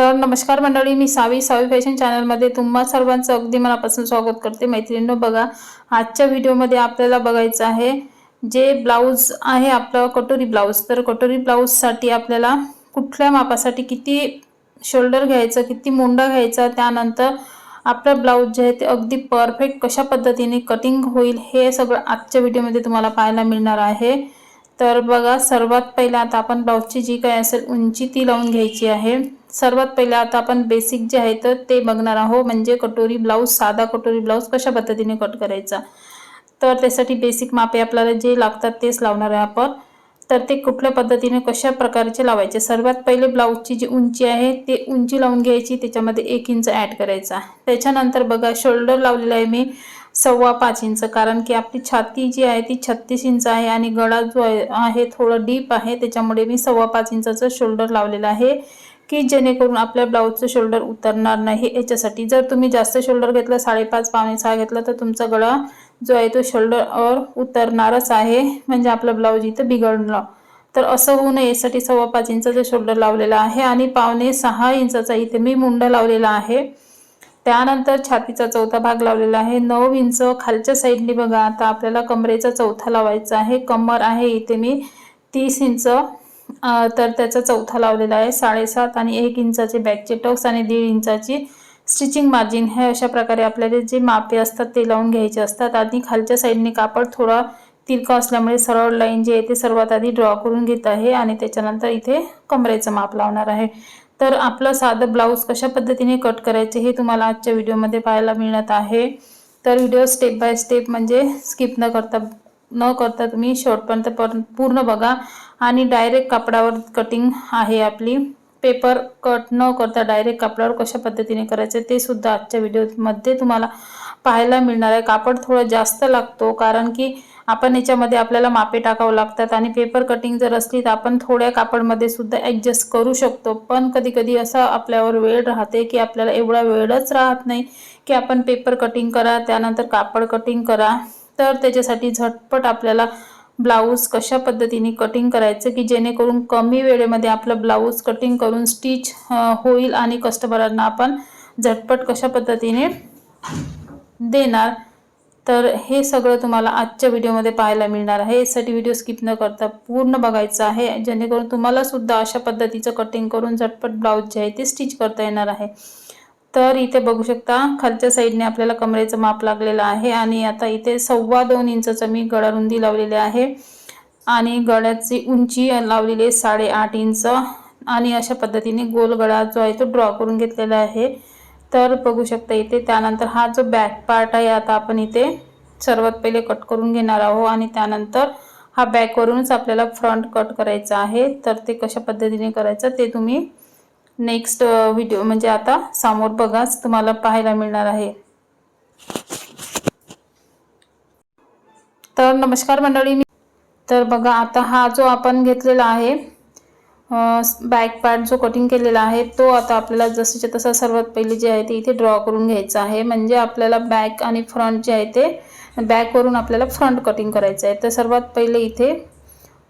तर नमस्कार मंडळी मी सावी सावी फॅशन चॅनलमध्ये तुम्हा सर्वांचं अगदी मनापासून स्वागत करते. मैत्रिणींनो बघा आजच्या व्हिडिओमध्ये आपल्याला बघायचं आहे जे ब्लाऊज आहे आपलं कटोरी ब्लाऊज. तर कटोरी ब्लाऊजसाठी आपल्याला कुठल्या मापासाठी किती शोल्डर घ्यायचं किती मुंडा घ्यायचा त्यानंतर आपलं ब्लाऊज जे आहे ते अगदी परफेक्ट कशा पद्धतीने कटिंग होईल हे सगळं आजच्या व्हिडिओमध्ये तुम्हाला पाहायला मिळणार आहे. तर बघा सर्वात पहिला आता आपण ब्लाऊजची जी काय असेल उंची ती लावून घ्यायची आहे. सर्वात पहिलं आता आपण बेसिक जे आहे तर ते बघणार आहोत. म्हणजे कटोरी ब्लाऊज साधा कटोरी ब्लाऊज कशा पद्धतीने कट करायचा. तर त्यासाठी बेसिक मापे आपल्याला जे लागतात तेच लावणार आहे आपण. तर ते कुठल्या पद्धतीने कशा प्रकारचे लावायचे? सर्वात पहिले ब्लाऊजची जी उंची आहे ते उंची लावून घ्यायची. त्याच्यामध्ये एक इंच ॲड करायचा. त्याच्यानंतर बघा शोल्डर लावलेला आहे मी सव्वा पाच इंच कारण की आपली छाती जी आहे ती छत्तीस इंच आहे आणि गळा जो आहे थोडं डीप आहे. त्याच्यामुळे मी सव्वा पाच इंचाचं शोल्डर लावलेलं आहे. की जेणेकरून आपल्या ब्लाऊजचं शोल्डर उतरणार नाही. याच्यासाठी जर तुम्ही जास्त शोल्डर घेतलं साडेपाच पावणे सहा घेतलं तर तुमचा गळा जो आहे तो शोल्डर उतरणारच आहे. म्हणजे आपलं ब्लाऊज इथं बिघडलं. तर असं होऊ नये. यासाठी सव्वा पाच इंचाचा शोल्डर लावलेला आहे आणि पावणे सहा इंचाचा इथे मी मुंडा लावलेला आहे. त्यानंतर छातीचा चौथा भाग लावलेला आहे. नऊ इंच खालच्या साईडने बघा. आता आपल्याला कमरेचा चौथा लावायचा आहे. कमर आहे इथे मी तीस इंच तर त्याचा चौथा लावलेला आहे साडेसात आणि एक इंचाचे बॅकचे टक्स आणि दीड इंचाची स्टिचिंग मार्जिन. हे अशा प्रकारे आपल्याला जे मापे असतात ते लावून घ्यायचे असतात. आणि खालच्या साईडने कापड थोडा तिरका असल्यामुळे सरळ लाईन जे आहे ते सर्वात आधी ड्रॉ करून घेत आहे आणि त्याच्यानंतर इथे कमरेचं माप लावणार आहे. तर आपलं साधं ब्लाऊज कशा पद्धतीने कट करायचे हे तुम्हाला आजच्या व्हिडिओमध्ये पाहायला मिळत आहे. तर व्हिडिओ स्टेप बाय स्टेप म्हणजे स्किप न करता न करता तुम्ही शेवटपर्यंत पूर्ण बघा. आणि डायरेक्ट कापडावर कटिंग आहे आपली. पेपर कट न करता डायरेक्ट कापडावर कशा पद्धतीने करायचं ते सुद्धा आजच्या व्हिडिओमध्ये तुम्हाला पाहायला मिळणार आहे. कापड थोडं जास्त लागतो कारण की आपण याच्यामध्ये आपल्याला मापे टाकावं लागतात आणि पेपर कटिंग जर असली तर आपण थोड्या कापडमध्ये सुद्धा ॲडजस्ट करू शकतो. पण कधी कधी असं आपल्यावर वेळ राहते की आपल्याला एवढा वेळच राहत नाही की आपण पेपर कटिंग करा त्यानंतर कापड कटिंग करा. तर त्याच्यासाठी झटपट आपल्याला ब्लाऊज कशा पद्धतीने कटिंग करायचं की जेणेकरून कमी वेळेमध्ये आपलं ब्लाऊज कटिंग करून स्टिच होईल आणि कस्टमरांना आपण झटपट कशा पद्धतीने देणार. तर हे सगळं तुम्हाला आजच्या व्हिडिओमध्ये पाहायला मिळणार आहे. यासाठी व्हिडिओ स्किप न करता पूर्ण बघायचं आहे. जेणेकरून तुम्हाला सुद्धा अशा पद्धतीचं कटिंग करून झटपट ब्लाऊज जे आहे ते स्टिच करता येणार आहे. तर इथे बघू शकता खालच्या साईडने आपल्याला कमरेचं माप लागलेलं आहे आणि आता इथे सव्वा दोन इंचाचं मी गळारुंदी लावलेली आहे आणि गळ्याची उंची लावलेली आहे साडेआठ इंच आणि अशा पद्धतीने गोल गळा जो आहे तो ड्रॉ करून घेतलेला आहे. तर बघू शकता इथे त्यानंतर हा जो बॅक पार्ट आहे आता आपण इथे सर्वात पहिले कट करून घेणार आहोत आणि त्यानंतर हा बॅकवरूनच आपल्याला फ्रंट कट करायचा आहे. तर ते कशा पद्धतीने करायचं ते तुम्ही नेक्स्ट व्हिडिओ uh, म्हणजे आता समोर बघाच तुम्हाला पाहायला मिळणार आहे. तर नमस्कार मंडळी मी तर बघा आता हा जो आपण घेतलेला आहे बॅक पार्ट जो कटिंग केलेला आहे तो आता आपल्याला जसंच्या तसा सर्वात पहिले जे आहे ते इथे ड्रॉ करून घ्यायचं आहे. म्हणजे आपल्याला बॅक आणि फ्रंट जे आहे ते बॅकवरून आपल्याला फ्रंट कटिंग करायचं आहे. तर सर्वात पहिले इथे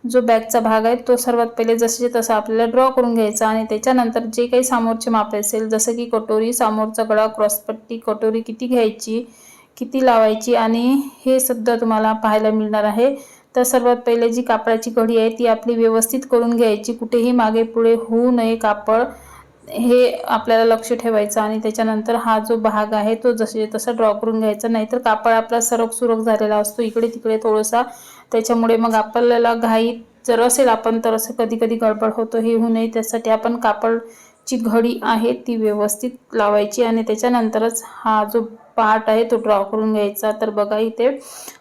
जो बॅगचा भाग आहे तो सर्वात पहिले जसे तसा आपल्याला ड्रॉ करून घ्यायचा आणि त्याच्यानंतर जे काही समोरचे माप असेल जसं की कटोरी समोरचा गळा क्रॉसपट्टी कटोरी किती घ्यायची किती लावायची आणि हे सुद्धा तुम्हाला पाहायला मिळणार आहे. तर सर्वात पहिले जी कापडाची कढी आहे ती आपली व्यवस्थित करून घ्यायची. कुठेही मागे पुढे होऊ नये कापड. हे आपल्याला लक्ष ठेवायचं आणि त्याच्यानंतर हा जो भाग आहे तो जसे तसा ड्रॉ करून घ्यायचा. नाहीतर कापड आपला सरक सुरक झालेला असतो. इकडे तिकडे थोडासा त्याच्यामुळे मग आपल्याला घाई जर असेल आपण तर असं कधी कधी गडबड होतो हे होऊ नये. त्यासाठी आपण कापडची घडी आहे ती व्यवस्थित लावायची आणि त्याच्यानंतरच हा जो पार्ट आहे तो ड्रॉ करून घ्यायचा. तर बघा इथे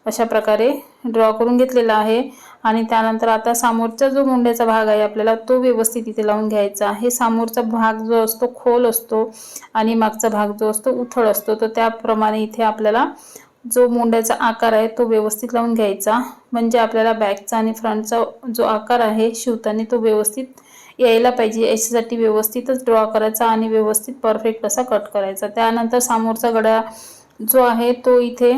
अशा प्रकारे ड्रॉ करून घेतलेला आहे आणि त्यानंतर आता समोरचा जो मुंड्याचा भाग आहे आपल्याला तो व्यवस्थित इथे लावून घ्यायचा आहे. समोरचा भाग जो असतो खोल असतो आणि मागचा भाग जो असतो उथळ असतो. तर त्याप्रमाणे इथे आपल्याला जो मोंड्याचा आकार आहे तो व्यवस्थित लावून घ्यायचा. म्हणजे आपल्याला बॅकचा आणि फ्रंटचा जो आकार आहे शिवताना तो व्यवस्थित यायला पाहिजे. याच्यासाठी व्यवस्थितच ड्रॉ करायचा आणि व्यवस्थित परफेक्ट असा कट करायचा. त्यानंतर समोरचा गड्या जो आहे तो इथे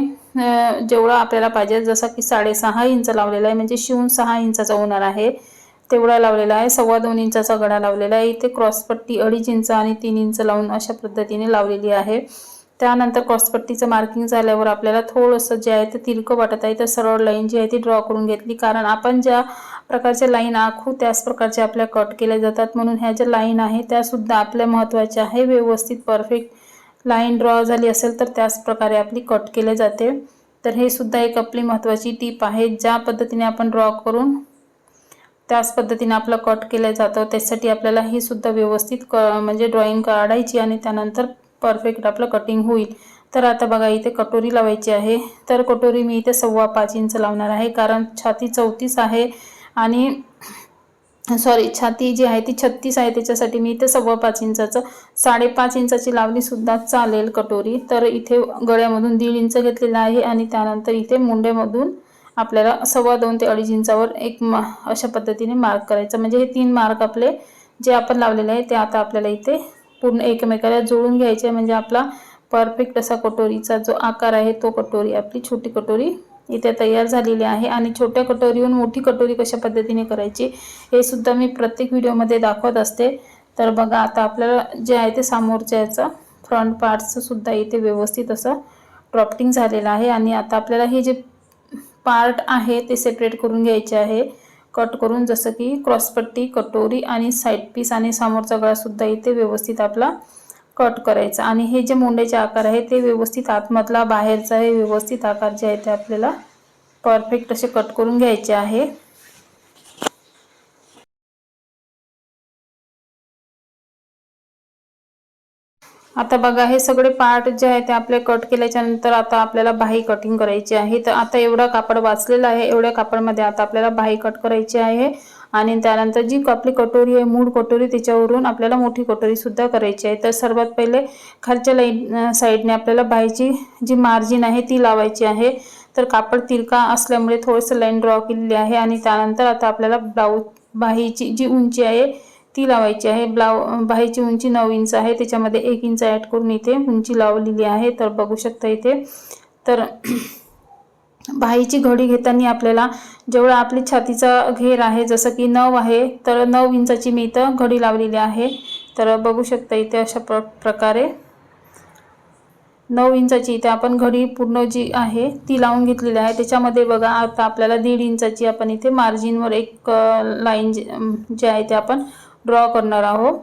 जेवढा आपल्याला पाहिजे जसा की साडेसहा इंच लावलेला आहे म्हणजे शिवून सहा इंचाचा होणार आहे. तेवढा लावलेला आहे. सव्वा दोन इंचाचा गडा लावलेला आहे. इथे क्रॉसपट्टी अडीच इंच आणि तीन इंच लावून अशा पद्धतीने लावलेली आहे. त्यानंतर क्रॉसपट्टीचं मार्किंग झाल्यावर आपल्याला थोडंसं जे आहे ते तिरकं वाटत आहे. तर सरळ लाईन जी आहे ती ड्रॉ करून घेतली. कारण आपण ज्या प्रकारच्या लाईन आखू त्याच प्रकारचे आपल्या कट केल्या जातात. म्हणून ह्या ज्या लाईन आहे त्यासुद्धा आपल्या महत्त्वाच्या आहे. व्यवस्थित परफेक्ट लाईन ड्रॉ झाली असेल तर त्याच प्रकारे आपली कट केले जाते. तर हे सुद्धा एक आपली महत्त्वाची टीप आहे. ज्या पद्धतीने आपण ड्रॉ करून त्याच पद्धतीने आपलं कट केलं जातं त्यासाठी आपल्याला ही सुद्धा व्यवस्थित क म्हणजे ड्रॉईंग काढायची आणि त्यानंतर परफेक्ट आपलं कटिंग होईल. तर आता बघा इथे कटोरी लावायची आहे. तर कटोरी मी इथे सव्वा पाच इंच लावणार आहे कारण छाती चौतीस आहे आणि सॉरी छाती जी आहे ती छत्तीस आहे. त्याच्यासाठी मी इथे सव्वा पाच इंचाचं साडेपाच इंचाची लावलीसुद्धा चालेल कटोरी. तर इथे गळ्यामधून दीड इंच घेतलेला आहे आणि त्यानंतर इथे मुंड्यामधून आपल्याला सव्वा दोन ते अडीच इंचावर एक मा अशा पद्धतीने मार्क करायचं. म्हणजे हे तीन मार्क आपले जे आपण लावलेले आहे ते आता आपल्याला इथे पूर्ण एकमेकाला जोडून घ्यायचे म्हणजे आपला परफेक्ट असा कटोरीचा जो आकार आहे तो कटोरी आपली छोटी कटोरी इथे तयार झालेली आहे. आणि छोट्या कटोरीहून मोठी कटोरी कशा पद्धतीने करायची हे सुद्धा मी प्रत्येक व्हिडिओमध्ये दाखवत असते. तर बघा आता आपल्याला जे आहे ते समोरच्या याचा फ्रंट पार्टचं सुद्धा इथे व्यवस्थित असं ड्रॉफ्टिंग झालेलं आहे. आणि आता आपल्याला हे जे पार्ट आहे ते सेपरेट करून घ्यायचे आहे. कट करून जसं की क्रॉसपट्टी कटोरी आणि साईड पीस आणि समोरचा गळासुद्धा इथे व्यवस्थित आपला कट करायचा. आणि हे जे मोंड्याचे आकार आहे ते व्यवस्थित आतमधला बाहेरचा हे व्यवस्थित आकार जे आहे ते आपल्याला परफेक्ट असे कट करून घ्यायचे आहे. आता बघा हे सगळे पार्ट जे आहे ते आपले कट केल्याच्यानंतर आता आपल्याला बाही कटिंग करायची आहे. तर आता एवढा कापड वाचलेला आहे. एवढ्या कापडमध्ये आता आपल्याला बाही कट करायची आहे. आणि त्यानंतर जी आपली कटोरी आहे मूळ कटोरी त्याच्यावरून आपल्याला मोठी कटोरी सुद्धा करायची आहे. तर सर्वात पहिले खालच्या लाईन साईडने आपल्याला बाहीची जी मार्जिन आहे ती लावायची आहे. तर कापड तिरका असल्यामुळे थोडंसं लाईन ड्रॉ केलेली आहे. आणि त्यानंतर आता आपल्याला ब्लाऊज बाहीची जी उंची आहे ती लावायची आहे. ब्लाउ बाहीची उंची नऊ इंच आहे. त्याच्यामध्ये एक इंच ॲड करून इथे उंची लावलेली आहे. तर बघू शकता इथे. तर बाहीची घडी घेताना आपल्याला जेवढा आपली छातीचा घेर आहे जसं की नऊ आहे तर नऊ इंचाची मी इथं घडी लावलेली आहे. तर बघू शकता इथे अशा प्र प्रकारे. नऊ इंचाची इथे आपण घडी पूर्ण जी आहे ती लावून घेतलेली आहे. त्याच्यामध्ये बघा आता आपल्याला दीड इंचाची आपण इथे मार्जिनवर एक लाईन जे आहे ते आपण ड्रॉ करणार आहोत.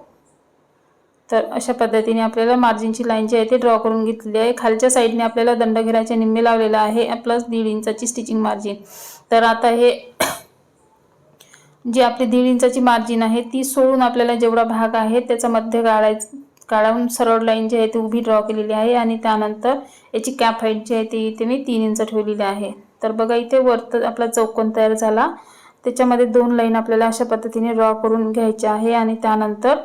तर अशा पद्धतीने आपल्याला मार्जिनची लाईन जी आहे ते ड्रॉ करून घेतलेली आहे. खालच्या साईडने आपल्याला दंडघेराचे निम्मे लावलेला आहे. प्लस दीड इंचाची स्टिचिंग मार्जिन तर आता हे जी आपली दीड इंचाची मार्जिन आहे ती सोडून आपल्याला जेवढा भाग आहे त्याचा मध्य काढायचा काढून सरळ लाईन जी आहे ती उभी ड्रॉ केलेली आहे आणि त्यानंतर याची कॅप हाईट जी आहे ती इथे मी तीन इंच ठेवलेली आहे. तर बघा इथे वरत आपला चौकोन तयार झाला. त्याच्यामध्ये दोन लाईन आपल्याला अशा पद्धतीने ड्रॉ करून घ्यायचे आहे आणि त्यानंतर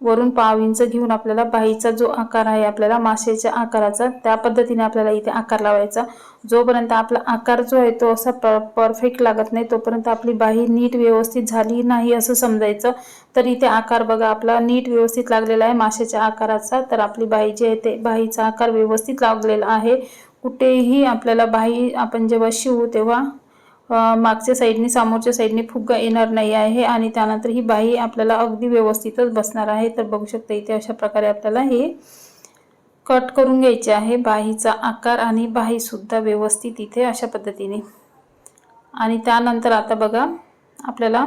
वरून पाव इंच घेऊन आपल्याला बाहीचा जो आकार आहे आपल्याला मासेच्या आकाराचा त्या पद्धतीने आपल्याला इथे आकार लावायचा. जोपर्यंत आपला आकार जो आहे तो असा प परफेक्ट लागत नाही तोपर्यंत आपली बाही नीट व्यवस्थित झाली नाही असं समजायचं. तर इथे आकार बघा आपला नीट व्यवस्थित लागलेला आहे माशाच्या आकाराचा. तर आपली बाही जी आहे ते बाहीचा आकार व्यवस्थित लागलेला आहे. कुठेही आपल्याला बाही आपण जेव्हा शिवू तेव्हा मागच्या साईडने समोरच्या साईडने फुग्गा येणार नाही आहे आणि त्यानंतर ही बाही आपल्याला अगदी व्यवस्थितच बसणार आहे. तर बघू शकता इथे अशा प्रकारे आपल्याला हे कट करून घ्यायचे आहे. बाहीचा आकार आणि बाहीसुद्धा व्यवस्थित इथे अशा पद्धतीने. आणि त्यानंतर आता बघा आपल्याला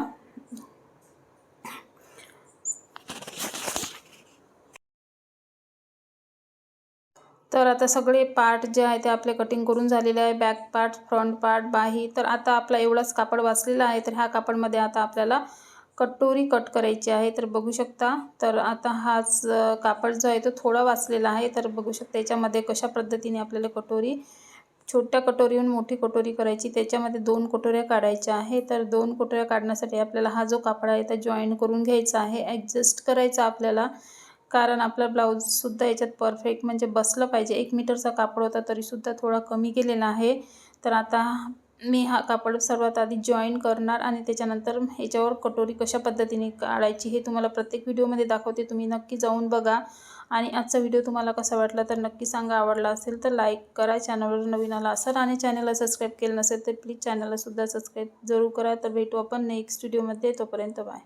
तर आता सगळे पार्ट जे आहे ते आपले कटिंग करून झालेले आहे. बॅक पार्ट फ्रंट पार्ट बाही. तर आता आपला एवढाच कापड वाचलेला आहे तर ह्या कापडमध्ये आता आपल्याला कटोरी कट करायची आहे. तर बघू शकता तर आता हाच कापड जो आहे तो थोडा वाचलेला आहे. तर बघू शकता याच्यामध्ये कशा पद्धतीने आपल्याला कटोरी छोट्या कटोरीहून मोठी कटोरी करायची त्याच्यामध्ये दोन कटोऱ्या काढायच्या आहे. तर दोन कटोऱ्या काढण्यासाठी आपल्याला हा जो कापड आहे तो जॉईन करून घ्यायचा आहे. ॲडजस्ट करायचा आपल्याला. कारण आपला ब्लाऊजसुद्धा याच्यात परफेक्ट म्हणजे बसलं पाहिजे. एक मीटरचा कापड होता तरीसुद्धा थोडा कमी गेलेला आहे. तर आता मी हा कापड सर्वात आधी जॉईन करणार आणि त्याच्यानंतर ह्याच्यावर कटोरी कशा पद्धतीने काढायची हे तुम्हाला प्रत्येक व्हिडिओमध्ये दाखवते. तुम्ही नक्की जाऊन बघा. आणि आजचा व्हिडिओ तुम्हाला कसा वाटला तर नक्की सांगा. आवडला असेल तर लाईक करा. चॅनलवर नवीन आला असाल आणि चॅनलला सबस्क्राईब केलं नसेल तर प्लीज चॅनलला सुद्धा सबस्क्राईब जरूर करा. तर भेटू आपण नेक्स्ट व्हिडिओमध्ये तोपर्यंत बाय